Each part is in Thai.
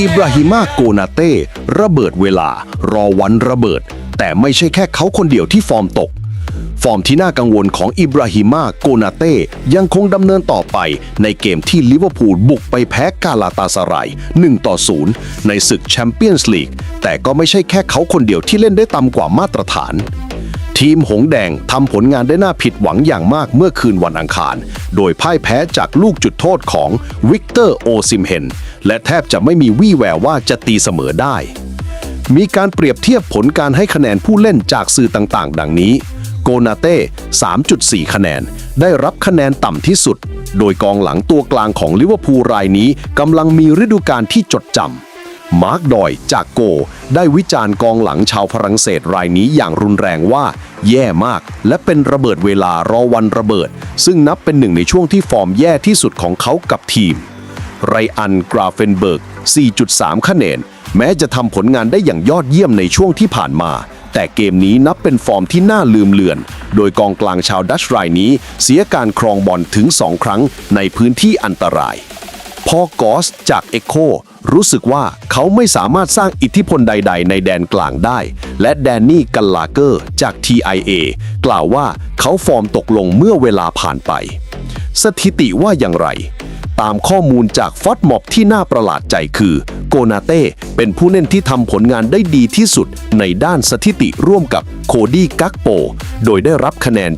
อิบราฮิมาโกนาเต้ระเบิดเวลารอวันระเบิด แต่ไม่ใช่แค่เขาคนเดียวที่ฟอร์มตก ฟอร์มที่น่ากังวลของอิบราฮิมาโกนาเต้ยังคงดำเนินต่อไปในเกมที่ลิเวอร์พูลบุกไปแพ้กาลาตาสาราย1ต่อ0ในศึกแชมเปี้ยนส์ลีกแต่ก็ไม่ใช่แค่เขาคนเดียวที่เล่นได้ต่ำกว่ามาตรฐาน ทีมหงแดงทำผลงานได้น่าผิดหวังอย่างมากเมื่อคืนวันอังคาร โดยพ่ายแพ้จากลูกจุดโทษของวิกเตอร์โอซิมเฮนและแทบจะไม่มีวี่แววว่าจะตีเสมอได้ มีการเปรียบเทียบผลการให้คะแนนผู้เล่นจากสื่อต่างๆ ดังนี้ โกนาเต้ 3.4 คะแนน ได้รับคะแนนต่ำที่สุด โดยกองหลังตัวกลางของลิเวอร์พูลรายนี้กำลังมีฤดูกาลที่จดจำ มาร์กดอยจากโก ได้วิจารณ์กองหลังชาวฝรั่งเศสรายนี้อย่างรุนแรงว่า แย่มาก และเป็นระเบิดเวลารอวันระเบิด ซึ่งนับเป็นหนึ่งในช่วงที่ฟอร์มแย่ที่สุดของเขากับทีม ไรอันกราเฟนเบิร์ก 4.3 คะแนน แม้จะทำผลงานได้อย่างยอดเยี่ยมในช่วงที่ผ่านมา แต่เกมนี้นับเป็นฟอร์มที่น่าลืมเลือน โดยกองกลางชาวดัชรายนี้ เสียการครองบอลถึง 2 ครั้งในพื้นที่อันตราย พอกอสจากเอ็กโค รู้สึกว่าเขาไม่สามารถสร้างอิทธิพลใด ๆ ในแดนกลางได้ และแดนนี่กัลลาเกอร์จาก TIA กล่าวว่าเขาฟอร์มตกลงเมื่อเวลาผ่านไป สถิติว่าอย่างไร ตามข้อมูลจากฟอตมอบที่น่าประหลาดใจคือ โกนาเต้เป็นผู้เล่นที่ทำผลงานได้ดีที่สุดในด้านสถิติร่วมกับโคดี้กักโป โดยได้รับคะแนน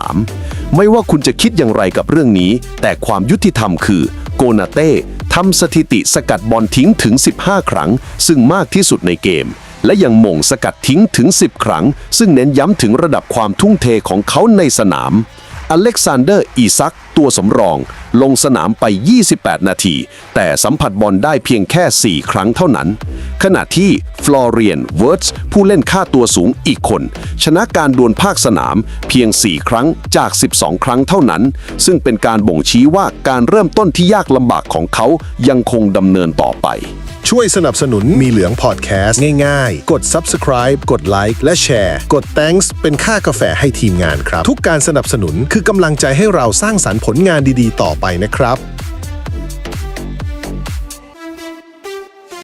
7.3 ไม่ว่าคุณจะคิดอย่างไรกับเรื่องนี้ แต่ความยุติธรรมคือ กนาเต้ทำสถิติสกัดบอลทิ้งถึง 15 ครั้ง ซึ่งมากที่สุดในเกม และยังมงสกัดทิ้งถึง 10 ครั้ง ซึ่งเน้นย้ำถึงระดับความทุ่มเทของเขาในสนาม อเล็กซานเดอร์ อีซัก ตัวสำรอง ลงสนามไป 28 นาที แต่สัมผัสบอลได้เพียงแค่ 4 ครั้งเท่านั้น ขณะที่ฟลอเรียนเวิร์ตส์ผู้เล่นค่าตัวสูงอีกคน ชนะการดวลภาคสนามเพียง 4 ครั้งจาก 12 ครั้งเท่านั้น ซึ่งเป็นการบ่งชี้ว่าการเริ่มต้นที่ยากลำบากของเขายังคงดำเนินต่อไป ช่วยสนับสนุนมีเหลืองพอดแคสต์ง่ายๆ กด subscribe กดไลค์และแชร์กด thanks เป็นค่ากาแฟให้ทีมงานครับ ทุกการสนับสนุนคือกำลังใจให้เราสร้างสรรค์ผลงานดีๆต่อไปนะครับ